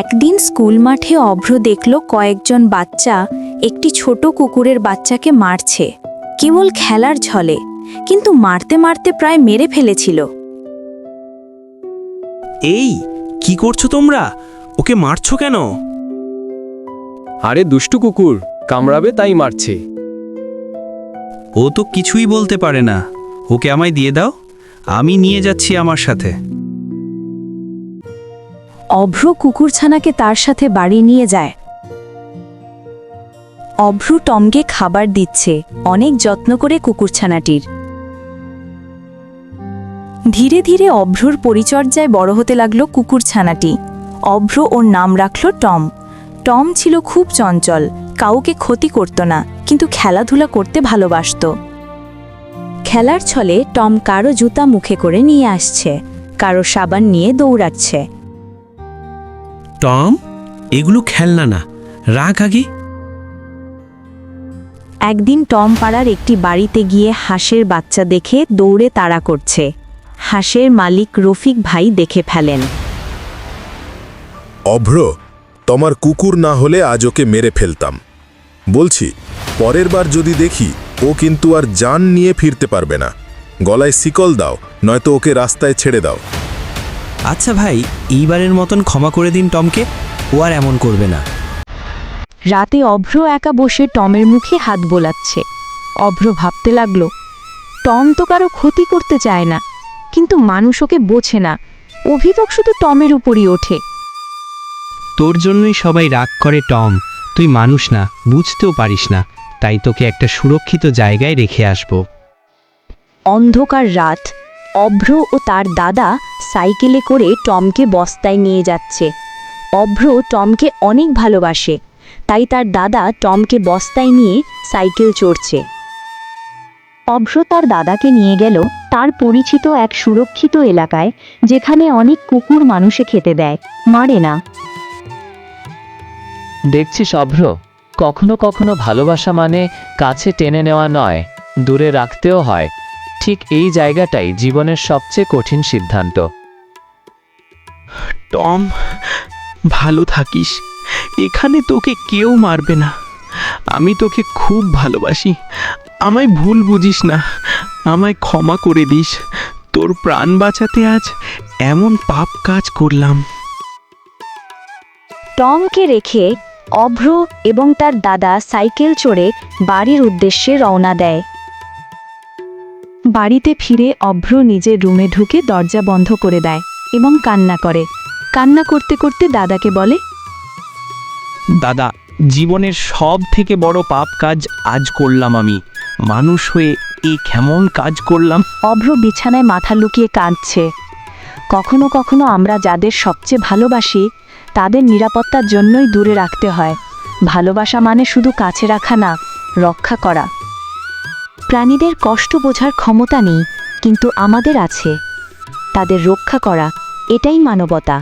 একদিন স্কুল মাঠে অভ্র দেখল কয়েকজন বাচ্চা একটি ছোট কুকুরের বাচ্চাকে মারছে। কেবল খেলার ছলে কিন্তু মারতে মারতে প্রায় মেরে ফেলেছিল। এই কি করছ তোমরা? ওকে মারছো কেন? আরে দুষ্টু কুকুর কামড়াবে তাই মারছে। ও তো কিছুই বলতে পারে না। ওকে আমায় দিয়ে দাও। আমি নিয়ে যাচ্ছি আমার সাথে। অভ্র কুকুরছানাকে তার সাথে বাড়ি নিয়ে যায়। অভ্র টমকে খাবার দিচ্ছে, অনেক যত্ন করে কুকুরছানাটির। ধীরে ধীরে অভ্রর পরিচর্যায় বড় হতে লাগল কুকুরছানাটি। অভ্র ওর নাম রাখল টম। টম ছিল খুব চঞ্চল, কাউকে ক্ষতি করত না, কিন্তু খেলাধুলা করতে ভালোবাসত। খেলার ছলে টম কারও জুতা মুখে করে নিয়ে আসছে, কারও সাবান নিয়ে দৌড়াচ্ছে। টম এগুলো খেলনা না। রাখ আগে। একদিন টম পাড়ার একটি বাড়িতে গিয়ে হাঁসের বাচ্চা দেখে দৌড়ে তাড়া করছে। হাঁসের মালিক রফিক ভাই দেখে ফেলেন। অভ্র তোমার কুকুর না হলে আজ ওকে মেরে ফেলতাম। বলছি পরের বার যদি দেখি ও কিন্তু আর জান নিয়ে ফিরতে পারবে না। গলায় শিকল দাও নয়তো ওকে রাস্তায় ছেড়ে দাও। আচ্ছা ভাই এইবারের মতন ক্ষমা করে দিন টমকে ও আর এমন করবে না। রাতে অভ্র একা বসে টমের মুখে হাত বোলাচ্ছে। অভ্র ভাবতে লাগল টম তো কারও ক্ষতি করতে চায় না কিন্তু মানুষ ওকে বোঝে না। অভিযোগ শুধু টমের উপরই ওঠে। তোর জন্যই সবাই রাগ করে টম। তুই মানুষ না বুঝতেও পারিস না। তাই তোকে একটা সুরক্ষিত জায়গায় রেখে আসব। অন্ধকার রাত অভ্র ও তার দাদা সাইকেলে করে টমকে বস্তায় নিয়ে যাচ্ছে। অভ্র টমকে অনেক ভালোবাসে, তাই তার দাদা টমকে বস্তায় নিয়ে সাইকেল চড়ছে। অভ্র তার দাদাকে নিয়ে গেল তার পরিচিত এক সুরক্ষিত এলাকায়, যেখানে অনেক কুকুর মানুষে খেতে দেয়, মারে না। দেখছিস অভ্র, কখনো কখনো ভালোবাসা মানে কাছে টেনে নেওয়া নয়, দূরে রাখতেও হয়। ঠিক এই জায়গাটাই জীবনের সবচেয়ে কঠিন সিদ্ধান্ত। টম ভালো থাকিস। এখানে তোকে কেউ মারবে না। আমি তোকে খুব ভালোবাসি। আমায় ভুল বুঝিস না। আমায় ক্ষমা করে দিস। তোর প্রাণ বাঁচাতে আজ এমন পাপ কাজ করলাম। টমকে রেখে অভ্র এবং তার দাদা সাইকেল চড়ে বাড়ির উদ্দেশ্যে রওনা দেয়। বাড়িতে ফিরে অভ্র নিজের রুমে ঢুকে দরজা বন্ধ করে দেয় এবং কান্না করে। কান্না করতে করতে দাদাকে বলে দাদা জীবনের সব থেকে বড় পাপ কাজ আজ করলাম আমি। মানুষ হয়ে এই কেমন কাজ করলাম? অভ্র বিছানায় মাথা লুকিয়ে কাঁদছে। কখনো কখনো আমরা যাদের সবচেয়ে ভালোবাসি তাদের নিরাপত্তার জন্যই দূরে রাখতে হয়। ভালোবাসা মানে শুধু কাছে রাখা না রক্ষা করা। প্রাণীদের কষ্ট বোঝার ক্ষমতা নেই কিন্তু আমাদের আছে। তাদের রক্ষা করা এটাই মানবতা।